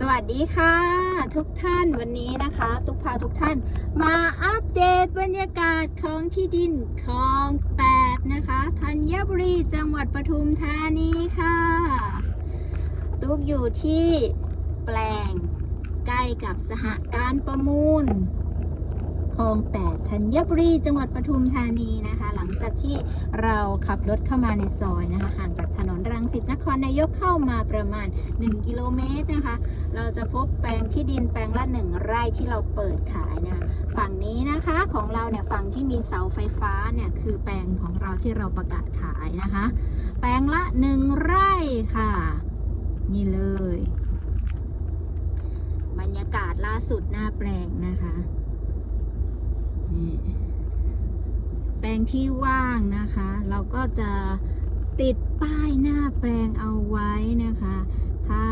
สวัสดีค่ะ ทุกท่านวันนี้นะคะตุกพาทุกท่านมาอัปเดตบรรยากาศของที่ดินคลอง8นะคะธัญบุรีจังหวัดปทุมธานีค่ะ ตุกอยู่ที่แปลงใกล้กับสหการประมูล คลอง8ธัญบุรีจังหวัดปทุมธานีนะคะ หลังจากที่เราขับรถเข้ามาในซอยนะคะ ห่างจากถนนรังสิตนครนายกเข้ามาประมาณ 1 กิโลเมตรนะคะ เราจะพบแปลงที่ดินแปลงละหนึ่งไร่ที่เราเปิดขายนะฝั่งนี้นะคะของเราเนี่ยฝั่งที่มีเสาไฟฟ้าเนี่ยคือแปลงของเราที่เราประกาศขายนะคะ แปลงละหนึ่งไร่ค่ะ นี่เลย บรรยากาศล่าสุดหน้าแปลงนะคะ นี่แปลงที่ว่างนะคะ เราก็จะติดป้ายหน้าแปลงเอาไว้นะคะ ถ้า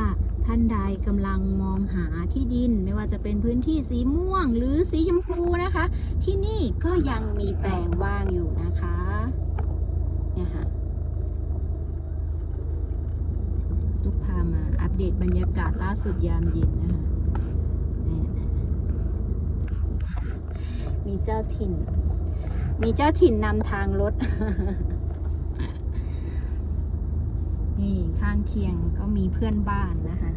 ท่านใดกำลังมองหาที่ดินไม่ว่าจะเป็นพื้นที่สีม่วงหรือสีชมพูนะคะ ที่นี่ก็ยังมีแปลงว่างอยู่นะคะเนี่ยค่ะทุกพามาอัปเดตบรรยากาศล่าสุดยามเย็นนะคะเนี่ย มีเจ้าถิ่น มีเจ้าถิ่นนำทางรถ นี่ข้างเคียงก็มีเพื่อนบ้านนะคะ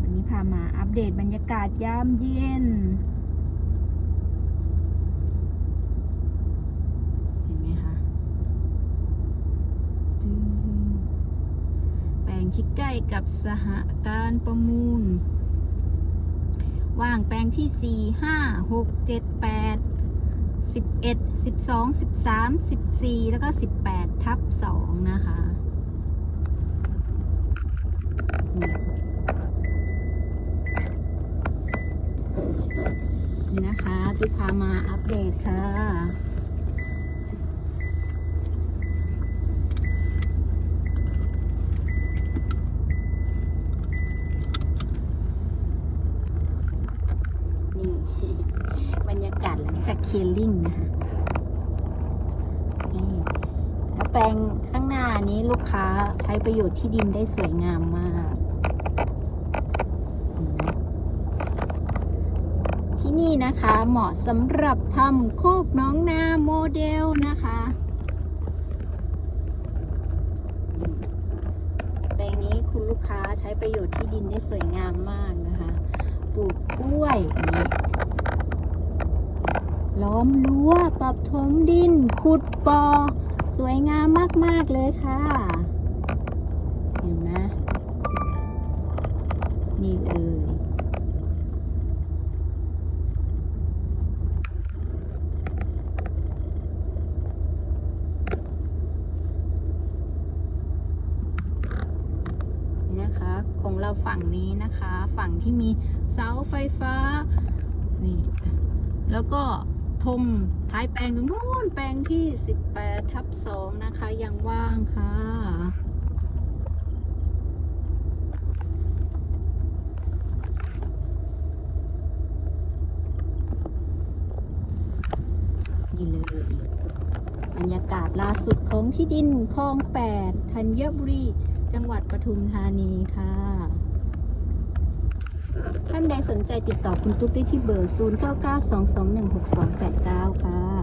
วันนี้พามาอัปเดตบรรยากาศยามเย็น เห็นไหมคะจึ๊งแปล งที่ใกล้กับสหการประมูล ว่างแปลงที่ 4 5 6 7 8 11 12 13 14 แล้วก็ 18 ทับ 2 นะคะนี่นะคะที่พามาอัปเดตค่ะ นี่ บรรยากาศหลังจากเคลลิ่งนะคะนี่แล้วแปลงข้างหน้านี้ลูกค้าใช้ประโยชน์ที่ดินได้สวยงามมาก ที่นี่นะคะเหมาะสำหรับทำโคกน้องนาโมเดลนะคะแปลงนี้คุณลูกค้าใช้ประโยชน์ที่ดินได้สวยงามมากนะคะ ปลูกกล้วยนี่ อมรั้วปรับถมดินขุดปอ สวยงามมาก ๆ เลยค่ะ เห็นไหมนี่เลยนี่นะคะของเราฝั่งนี้นะคะ ฝั่งที่มีเสาไฟฟ้านี่แล้วก็ ทมท้ายแปลงตรงนู้นแปลงที่ 18 ทับ 2 นะคะ ยังว่างค่ะ นี่เลย บรรยากาศล่าสุดของที่ดินคลอง 8 ธัญบุรี จังหวัดปทุมธานีค่ะ นใดสนใจติดต่อคุณตุ๊กได้ที่เบอร์ 0992216289 ค่ะ